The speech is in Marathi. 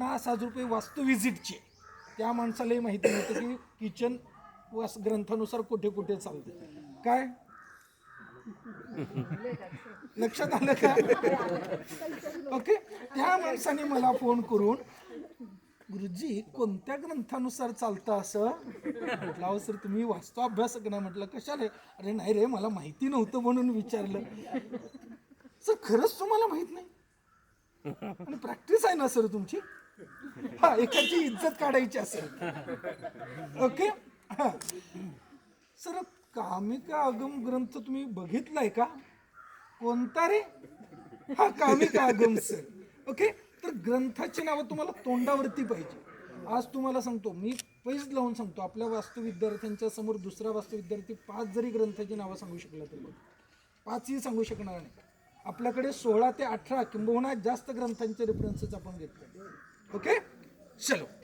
पन्नास हजार रुपये वास्तू व्हिजिटचे त्या माणसालाही माहिती नव्हतं की किचन वास ग्रंथानुसार कुठे कुठे चालते. काय? लक्षात आलं का? ओके त्या माणसाने मला फोन करून गुरुजी कोणत्या ग्रंथानुसार चालतं असं? म्हटलं अहो सर तुम्ही वास्तू अभ्यास नाही म्हटलं कशाला? अरे नाही रे मला माहिती नव्हतं म्हणून विचारलं. सर खरंच तुम्हाला माहीत नाही? आणि प्रॅक्टिस आहे ना सर तुमची? हा एखादी इज्जत काढायची असेल. ओके? हा. सर कामिका आगम ग्रंथ तुम्ही बघितलाय का? कोणता रे? हा कामिका आगम सर. ओके? तर ग्रंथाची नावं तुम्हाला तोंडावरती पाहिजे. आज तुम्हाला सांगतो मी पैज लावून सांगतो आपल्या वास्तू विद्यार्थ्यांच्या समोर दुसरा वास्तू विद्यार्थी पाच जरी ग्रंथाची नावं सांगू शकला तरी. पाचही सांगू शकणार नाही. आपल्याकडे सोळा ते अठरा किंबहुना जास्त ग्रंथांचे रेफरन्सेस आपण घेतले. ओके? चलो।